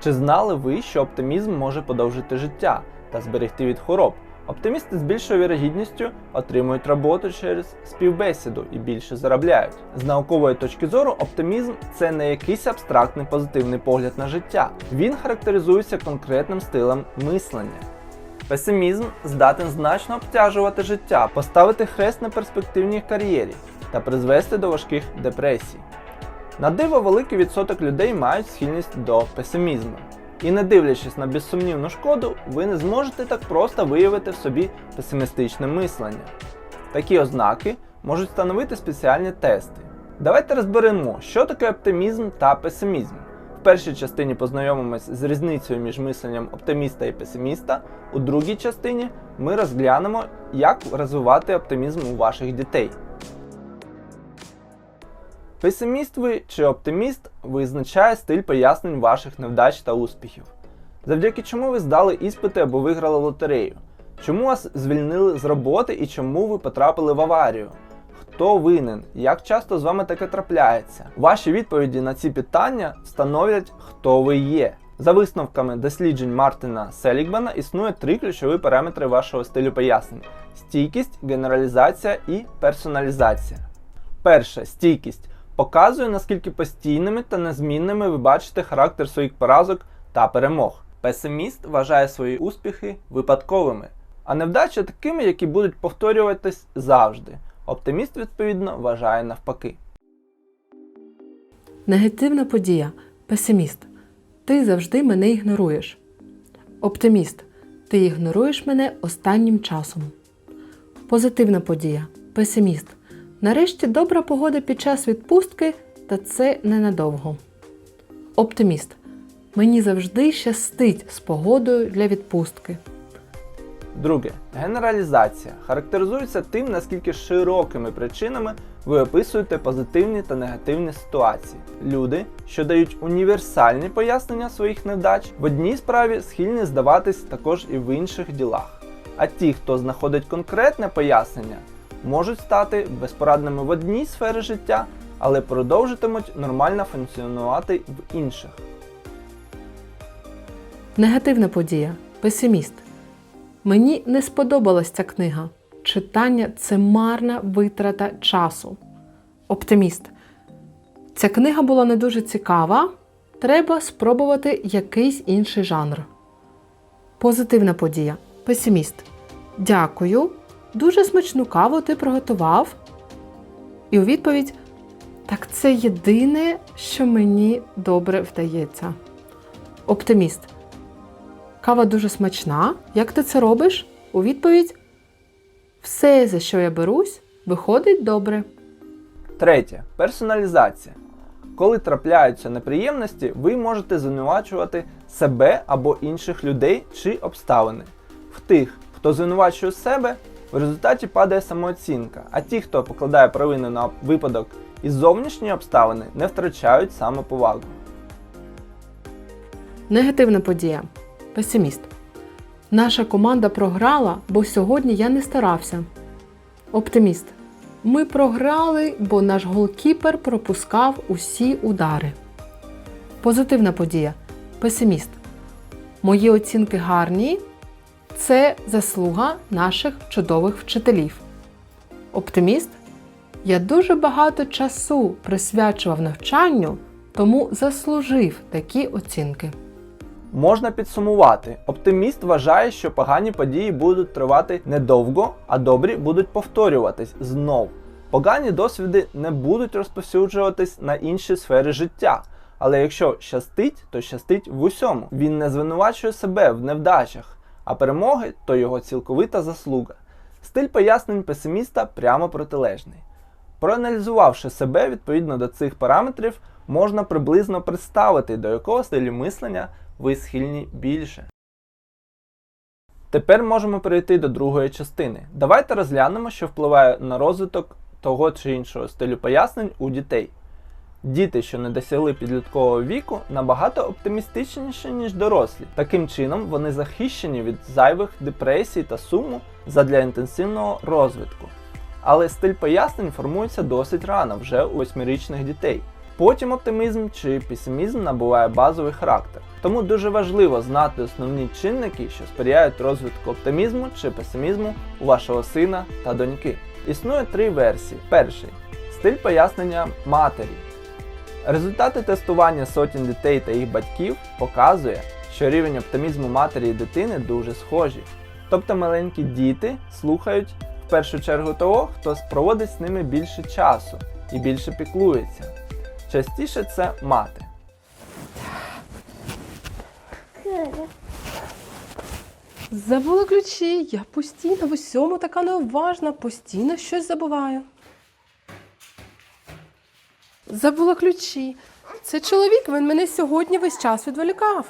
Чи знали ви, що оптимізм може подовжити життя та зберегти від хвороб? Оптимісти з більшою вірогідністю отримують роботу через співбесіду і більше заробляють. З наукової точки зору, оптимізм це не якийсь абстрактний позитивний погляд на життя. Він характеризується конкретним стилем мислення. Песимізм здатен значно обтяжувати життя, поставити хрест на перспективній кар'єрі та призвести до важких депресій. На диво великий відсоток людей мають схильність до песимізму. І не дивлячись на безсумнівну шкоду, ви не зможете так просто виявити в собі песимістичне мислення. Такі ознаки можуть становити спеціальні тести. Давайте розберемо, що таке оптимізм та песимізм. В першій частині познайомимось з різницею між мисленням оптиміста і песиміста. У другій частині ми розглянемо, як розвивати оптимізм у ваших дітей. Песиміст ви чи оптиміст визначає стиль пояснень ваших невдач та успіхів. Завдяки чому ви здали іспити або виграли лотерею? Чому вас звільнили з роботи і чому ви потрапили в аварію? Хто винен? Як часто з вами таке трапляється? Ваші відповіді на ці питання становлять, хто ви є. За висновками досліджень Мартина Селігмана існує три ключові параметри вашого стилю пояснень: стійкість, генералізація і персоналізація. Перше стійкість показує, наскільки постійними та незмінними ви бачите характер своїх поразок та перемог. Песиміст вважає свої успіхи випадковими, а невдачі такими, які будуть повторюватись завжди. Оптиміст, відповідно, вважає навпаки. Негативна подія. Песиміст. Ти завжди мене ігноруєш. Оптиміст. Ти ігноруєш мене останнім часом. Позитивна подія. Песиміст. Нарешті добра погода під час відпустки, та це ненадовго. Оптиміст. Мені завжди щастить з погодою для відпустки. Друге, генералізація характеризується тим, наскільки широкими причинами ви описуєте позитивні та негативні ситуації. Люди, що дають універсальні пояснення своїх невдач, в одній справі схильні здаватись також і в інших ділах. А ті, хто знаходить конкретне пояснення, можуть стати безпорадними в одній сфері життя, але продовжитимуть нормально функціонувати в інших. Негативна подія. Песиміст. Мені не сподобалась ця книга. Читання це марна витрата часу. Оптиміст. Ця книга була не дуже цікава. Треба спробувати якийсь інший жанр. Позитивна подія. Песиміст. Дякую. Дуже смачну каву ти приготував. І у відповідь: Так це єдине, що мені добре вдається. Оптиміст. Кава дуже смачна. Як ти це робиш? У відповідь: Все, за що я берусь, виходить добре. Третє персоналізація. Коли трапляються неприємності, ви можете звинувачувати себе або інших людей чи обставини. В тих, хто звинувачує себе, в результаті падає самооцінка, а ті, хто покладає провину на випадок із зовнішньої обставини, не втрачають самоповагу. Негативна подія. Песиміст. Наша команда програла, бо сьогодні я не старався. Оптиміст. Ми програли, бо наш голкіпер пропускав усі удари. Позитивна подія. Песиміст. Мої оцінки гарні. Це заслуга наших чудових вчителів. Оптиміст. Я дуже багато часу присвячував навчанню, тому заслужив такі оцінки. Можна підсумувати, оптиміст вважає, що погані події будуть тривати недовго, а добрі будуть повторюватись знов. Погані досвіди не будуть розповсюджуватись на інші сфери життя. Але якщо щастить, то щастить в усьому. Він не звинувачує себе в невдачах, а перемоги то його цілковита заслуга. Стиль пояснень песиміста прямо протилежний. Проаналізувавши себе відповідно до цих параметрів, можна приблизно представити, до якого стилю мислення ви схильні більше. Тепер можемо перейти до другої частини. Давайте розглянемо, що впливає на розвиток того чи іншого стилю пояснень у дітей. Діти, що не досягли підліткового віку, набагато оптимістичніші, ніж дорослі. Таким чином, вони захищені від зайвих депресій та суму задля інтенсивного розвитку. Але стиль пояснень формується досить рано, вже у восьмирічних дітей. Потім оптимізм чи песимізм набуває базовий характер. Тому дуже важливо знати основні чинники, що сприяють розвитку оптимізму чи песимізму у вашого сина та доньки. Існує три версії. Перший стиль пояснення матері. Результати тестування сотень дітей та їх батьків показує, що рівень оптимізму матері і дитини дуже схожі. Тобто маленькі діти слухають в першу чергу того, хто проводить з ними більше часу і більше піклується. Частіше це мати. Забула ключі. Я постійно в усьому така неуважна, постійно щось забуваю. Забула ключі. Це чоловік, він мене сьогодні весь час відволікав.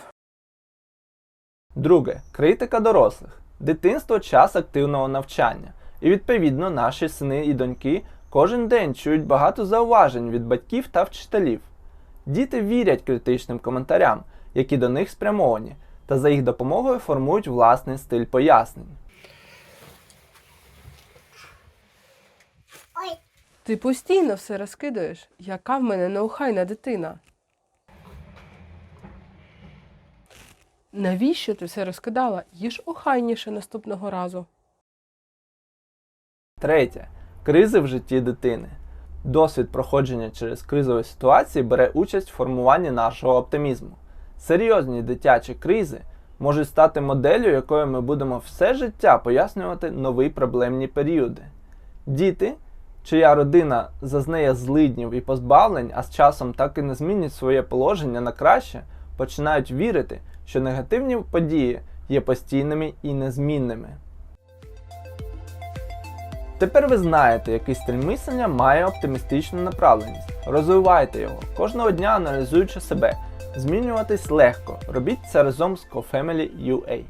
Друге критика дорослих. Дитинство час активного навчання. І відповідно наші сини і доньки кожен день чують багато зауважень від батьків та вчителів. Діти вірять критичним коментарям, які до них спрямовані, та за їх допомогою формують власний стиль пояснень. Ти постійно все розкидаєш. Яка в мене неохайна дитина. Навіщо ти все розкидала? Їж охайніше наступного разу. Третє кризи в житті дитини. Досвід проходження через кризові ситуації бере участь в формуванні нашого оптимізму. Серйозні дитячі кризи можуть стати моделлю, якою ми будемо все життя пояснювати нові проблемні періоди. Діти, чия родина зазнає злиднів і позбавлень, а з часом так і не змінить своє положення на краще, починають вірити, що негативні події є постійними і незмінними. Тепер ви знаєте, який стиль мислення має оптимістичну направленість. Розвивайте його, кожного дня аналізуючи себе. Змінюватись легко. Робіть це разом з CoFamily UA.